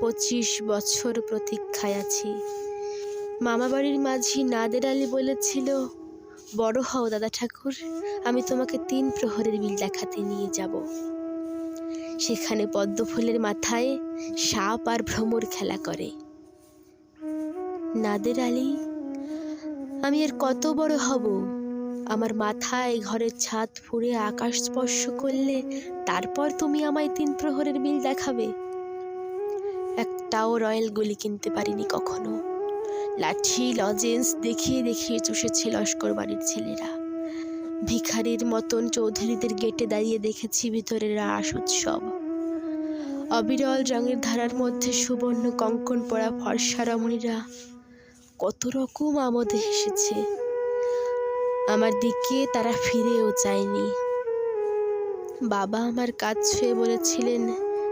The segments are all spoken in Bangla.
পঁচিশ বছর প্রতীক্ষায় আছি। মামাবাড়ির মাঝি নাদের আলী বলেছিল, বড় হও দাদা ঠাকুর, আমি তোমাকে তিন প্রহরের বিল দেখাতে নিয়ে যাব। সেখানে পদ্মফুলের মাথায় সাপ আর ভ্রমর খেলা করে। নাদের আলী, আমি আর কত বড় হব? আমার মাথায় ঘরের ছাদ ফুঁড়ে আকাশ স্পর্শ করলে তারপর তুমি আমায় তিন প্রহরের বিল দেখাবে। একটাও রয়্যাল গুলি কিনতে পারিনি কখনো। লাঠি, লজেন্স দেখিয়ে দেখিয়ে চষেছে লস্কর বাড়ির ছেলেরা। ভিখারির মতন চৌধুরীদের গেটে দাঁড়িয়ে দেখেছি ভিতরের রাস উৎসব। অবিরল রঙের ধারার মধ্যে সুবর্ণ কঙ্কন পরা ফর্সা রমণীরা কত রকম আমোদে হেসেছে। আমার দিকে তারা ফিরেও চায়নি। বাবা আমার কাজ ছুঁয়ে বলেছিলেন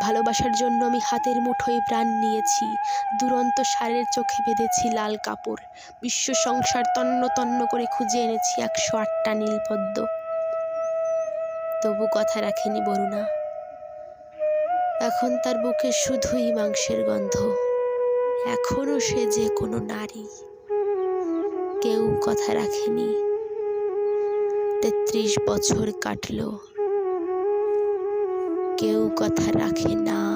ভালোবাসার জন্য আমি হাতের মুঠোয় প্রাণ নিয়েছি। দুরন্ত সারের চোখে বেঁধেছি লাল কাপড়। বিশ্ব সংসার তন্ন তন্ন করে খুঁজে এনেছি একশো আটটা নীলপদ্ম। তবু কথা রাখেনি বরুণা। এখন তার বুকে শুধুই মাংসের গন্ধ। এখনও সে যে কোনো নারী। কেউ কথা রাখেনি। তেত্রিশ বছর কাটলো। কেউ কথা রাখে না।